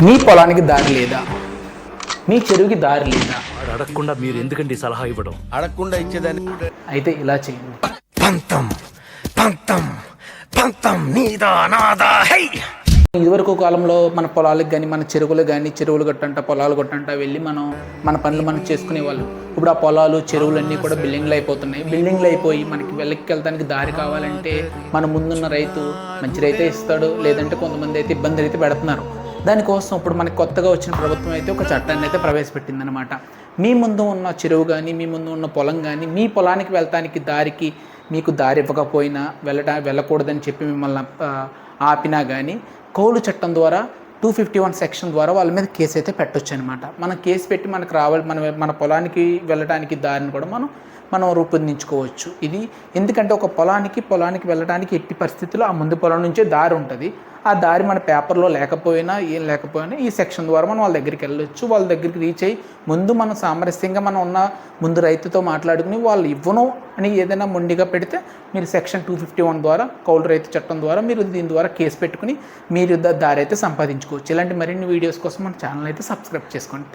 మీ పొలానికి దారి లేదా? మీ చెరువుకి దారి లేదా? అడగకుండా మీరు ఎందుకండి సలహా ఇవ్వడం? అడగకుండా ఇచ్చేదాన్ని. అయితే ఇలా చేయండి. పంతం పంతం పంతం నీదా నాదా హై! ఇదివరకు కాలంలో మన పొలాలకు కానీ మన చెరువులు కానీ చెరువులు గట్టంట పొలాలు గట్టంట వెళ్ళి మనం మన పనులు మనం చేసుకునేవాళ్ళం. ఇప్పుడు ఆ పొలాలు చెరువులన్నీ కూడా బిల్డింగ్లు అయిపోతున్నాయి. బిల్డింగ్లు అయిపోయి మనకి వెళ్ళకి వెళ్ళడానికి దారి కావాలంటే మన ముందున్న రైతు మంచి రైతే ఇస్తాడు లేదంటే కొంతమంది అయితే ఇబ్బంది అయితే పెడుతున్నారు. దానికోసం ఇప్పుడు మనకి కొత్తగా వచ్చిన ప్రభుత్వం అయితే ఒక చట్టాన్ని అయితే ప్రవేశపెట్టిందనమాట. మీ ముందు ఉన్న చెరువు కానీ మీ ముందు ఉన్న పొలం కానీ మీ పొలానికి వెళ్ళటానికి దారికి మీకు దారి ఇవ్వకపోయినా వెళ్ళటా వెళ్ళకూడదని చెప్పి మిమ్మల్ని ఆపినా కానీ కౌలు చట్టం ద్వారా టూ ఫిఫ్టీ వన్ సెక్షన్ ద్వారా వాళ్ళ మీద కేసు అయితే పెట్టొచ్చు అనమాట మనం కేసు పెట్టి మనకు రావాలి మన మన పొలానికి వెళ్ళడానికి దారిని కూడా మనం మనం రూపొందించుకోవచ్చు. ఇది ఎందుకంటే ఒక పొలానికి పొలానికి వెళ్ళడానికి ఎట్టి పరిస్థితుల్లో ఆ ముందు పొలం నుంచే దారి ఉంటుంది. ఆ దారి మన పేపర్లో లేకపోయినా ఏం లేకపోయినా ఈ సెక్షన్ ద్వారా మనం వాళ్ళ దగ్గరికి వెళ్ళొచ్చు. వాళ్ళ దగ్గరికి రీచ్ అయ్యి ముందు మనం సామరస్యంగా మనం ఉన్న ముందు రైతుతో మాట్లాడుకుని వాళ్ళు ఇవ్వను అని ఏదైనా మొండిగా పెడితే మీరు సెక్షన్ టూ ఫిఫ్టీ వన్ ద్వారా కౌలు రైతు చట్టం ద్వారా మీరు దీని ద్వారా కేసు పెట్టుకుని మీరు దారి అయితే సంపాదించుకోవచ్చు. ఇలాంటి మరిన్ని వీడియోస్ కోసం మన ఛానల్ అయితే సబ్స్క్రైబ్ చేసుకోండి.